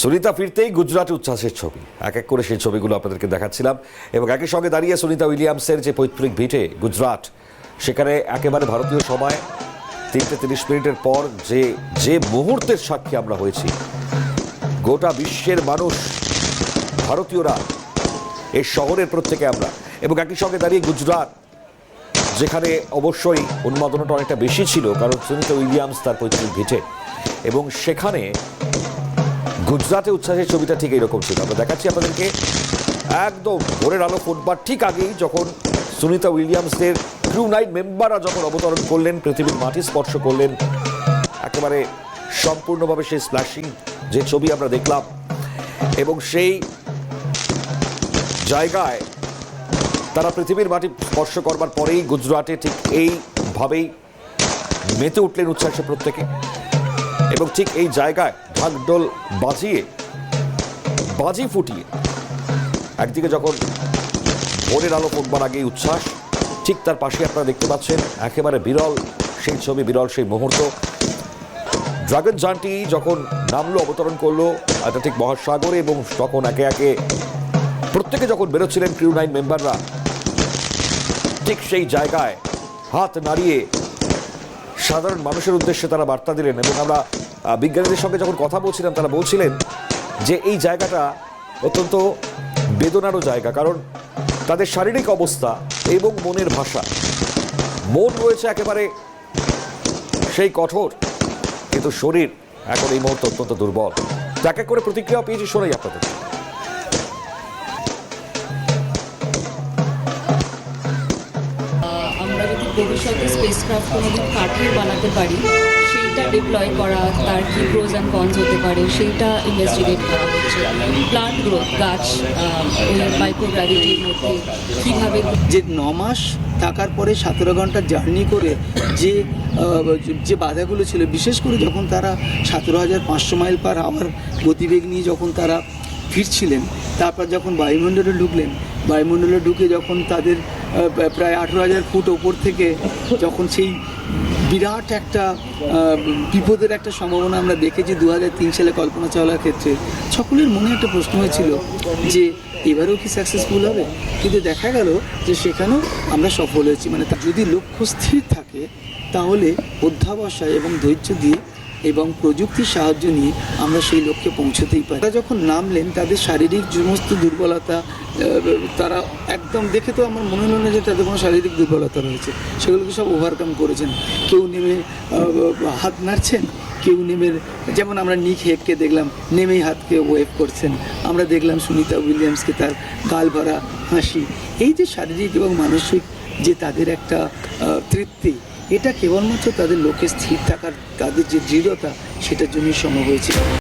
সুনিতা ফিরতেই গুজরাটে উচ্ছ্বাসের ছবি। এক এক করে সেই ছবিগুলো আপনাদেরকে দেখাচ্ছিলাম এবং একই সঙ্গে দাঁড়িয়ে সুনিতা উইলিয়ামসের যে পৈতৃক ভিটে গুজরাট, সেখানে একেবারে ভারতীয় সময়, তিনটে তিরিশ মিনিটের পর যে যে মুহূর্তের সাক্ষী আমরা হয়েছি, গোটা বিশ্বের মানুষ, ভারতীয়রা এই শহরের প্রত্যেকে আমরা। এবং একই সঙ্গে দাঁড়িয়ে গুজরাট, যেখানে অবশ্যই উন্মাদনাটা অনেকটা বেশি ছিল, কারণ সুনিতা উইলিয়ামস তার পৈতৃক ভিটে। এবং সেখানে গুজরাটে উচ্ছ্বাসের ছবিটা ঠিক এইরকম ছিল। আমরা দেখাচ্ছি আপনাদেরকে একদম ভোরের আলো ফুটবার ঠিক আগেই যখন সুনিতা উইলিয়ামসদের ক্রু নাইট মেম্বাররা যখন অবতরণ করলেন, পৃথিবীর মাটি স্পর্শ করলেন, একেবারে সম্পূর্ণভাবে সেই স্প্ল্যাশিং যে ছবি আমরা দেখলাম এবং সেই জায়গায় তারা পৃথিবীর মাটি স্পর্শ করবার পরেই গুজরাটে ঠিক এইভাবেই মেতে উঠলেন উচ্ছ্বাসে প্রত্যেকে। এবং ঠিক এই জায়গায় ঢাকঢোল বাজিয়ে, বাজি ফুটিয়ে, একদিকে যখন ভোরের আলো ফুটবার আগেই উচ্ছ্বাস, ঠিক তার পাশে আপনারা দেখতে পাচ্ছেন একেবারে বিরল সেই ছবি, বিরল সেই মুহূর্ত। ড্রাগন যানটি যখন নামলো, অবতরণ করল ঠিক মহাসাগরে এবং তখন একে একে প্রত্যেকে যখন বেরোচ্ছিলেন ক্রিউ নাইন মেম্বাররা, ঠিক সেই জায়গায় হাত নাড়িয়ে সাধারণ মানুষের উদ্দেশ্যে তারা বার্তা দিলেন এবং আমরা বিজ্ঞানীদের সঙ্গে যখন কথা বলছিলাম, তারা বলছিলেন যে এই জায়গাটা অত্যন্ত বেদনারও জায়গা, কারণ তাদের শারীরিক অবস্থা এবং মনের ভাষা। মন রয়েছে একেবারে সেই কঠোর, কিন্তু শরীর এখন এই মুহূর্তে অত্যন্ত দুর্বল। এক এক করে প্রতিক্রিয়া পেয়েছি, শোনাই আপনাদের। আমরা কোনোদিন কাঠের বানাতে পারি সেইটা ডিপ্লয় করা, তার কি প্রোজ অ্যান্ড কনস হতে পারে, সেইটা ইনভেস্টিগেট করা হচ্ছে। প্লান্ট গ্রোথ গাছ মাইক্রোগ্রাভিটির মধ্যে কীভাবে যে ন মাস থাকার পরে সতেরো ঘণ্টা জার্নি করে যে যে বাধাগুলো ছিল, বিশেষ করে যখন তারা সতেরো হাজার পাঁচশো মাইল পার আওয়ার গতিবেগ নিয়ে যখন তারা ফিরছিলেন, তারপর যখন বায়ুমণ্ডলে ঢুকলেন, বায়ুমণ্ডলে ঢুকে যখন তাদের প্রায় আঠেরো হাজার ফুট ওপর থেকে যখন সেই বিরাট একটা বিপদের একটা সম্ভাবনা আমরা দেখেছি দু হাজার তিন সালে কল্পনা চাওলার ক্ষেত্রে। সকলের মনে একটা প্রশ্ন হয়েছিল যে, এবারেও কি সাকসেসফুল হবে? কিন্তু দেখা গেল যে সেখানেও আমরা সফল হয়েছি। মানে যদি লক্ষ্য স্থির থাকে, তাহলে অধ্যাবসায় এবং ধৈর্য দিয়ে এবং প্রযুক্তির সাহায্য নিয়ে আমরা সেই লক্ষ্যে পৌঁছতেই পারি। তারা যখন নামলেন, তাদের শারীরিক সমস্ত দুর্বলতা তারা একদম, দেখে তো আমার মনে হলো না যে তাদের কোনো শারীরিক দুর্বলতা রয়েছে। সেগুলোকে সব ওভারকাম করেছেন। কেউ নেমে হাত নাড়ছেন, কেউ নেমে, যেমন আমরা নিক হেককে দেখলাম, নেমেই হাতকে ওয়েভ করছেন। আমরা দেখলাম সুনিতা উইলিয়ামসকে তার গাল ভরা হাসি। এই যে শারীরিক এবং মানসিক যে তাদের একটা তৃপ্তি এটা কেবলমাত্র তাদের লোকে স্থির থাকার তাদের যে দৃঢ়তা সেটার জন্যই সম্ভব হয়েছে।